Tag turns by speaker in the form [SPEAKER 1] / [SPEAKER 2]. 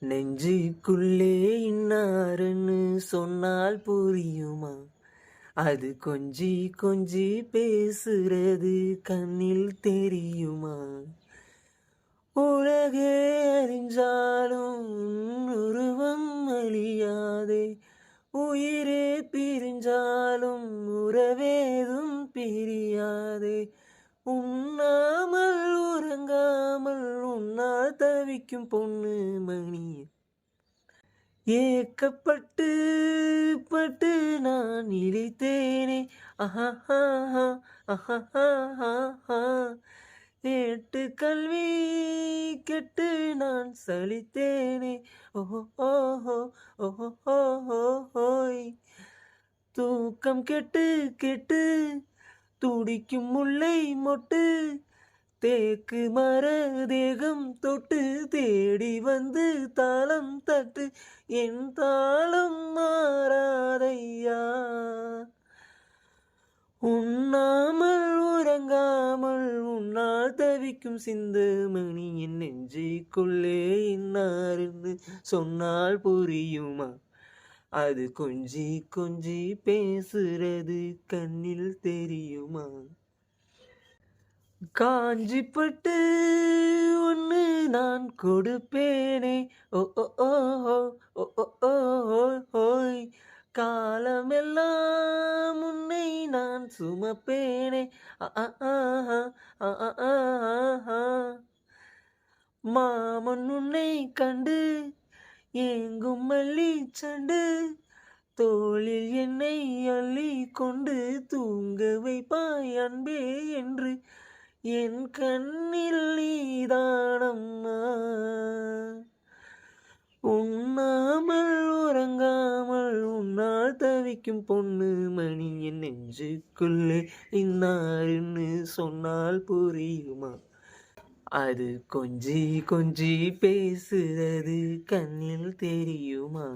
[SPEAKER 1] நெஞ்சுக்குள்ளே இன்னாருன்னு சொன்னால் புரியுமா? அது கொஞ்சி கொஞ்சி பேசுறது கண்ணில் தெரியுமா? உலகே அறிஞ்சாலும் உருவம் அழியாதே. உயிரே பிரிஞ்சாலும் உறவேதும் பிரியாதே. உன்னால் தவிக்கும் பொண்ணு மணி. ஏக்கப்பட்டு பட்டு நான் இழித்தேனே. ஆஹா ஆஹா ஏட்டு கல்வி கெட்டு நான் சலித்தேனே. ஓஹோ ஓஹோ ஓஹோ ஓஹோ தூக்கம் கெட்டு கெட்டு. துடிக்கும் முல்லை மொட்டு. தேக்கு மர தேகம் தொட்டு தேடி வந்து தாளம் தட்டு என் தாளம் மாறாதையா? உண்ணாமல் உறங்காமல் உன்னால் தவிக்கும் சிந்து மணி என் நெஞ்சிக்குள்ளே இன்னார்னு சொன்னால் புரியுமா? அது கொஞ்சி கொஞ்சி பேசுறது கண்ணில் தெரியுமா? காஞ்சி பட்டு ஒன்று நான் கொடுப்பேனே. ஓ ஓ காலமெல்லாம் உன்னை நான் சுமப்பேனே. மாமன் உன்னை கண்டு எங்கும் மல்லி சண்டு தோளில் என்னை அள்ளி கொண்டு தூங்க வைப்பாய் அன்பே என்று. என் கண்ணில் நீதானம்மா. உண்ணாமல் உறங்காமல் உன்னால் தவிக்கும் பொண்ணு மணி என் நெஞ்சுக்குள்ளே இன்னாருன்னு சொன்னால் புரியுமா? அது கொஞ்சி கொஞ்சி பேசுறது கண்ணில் தெரியுமா?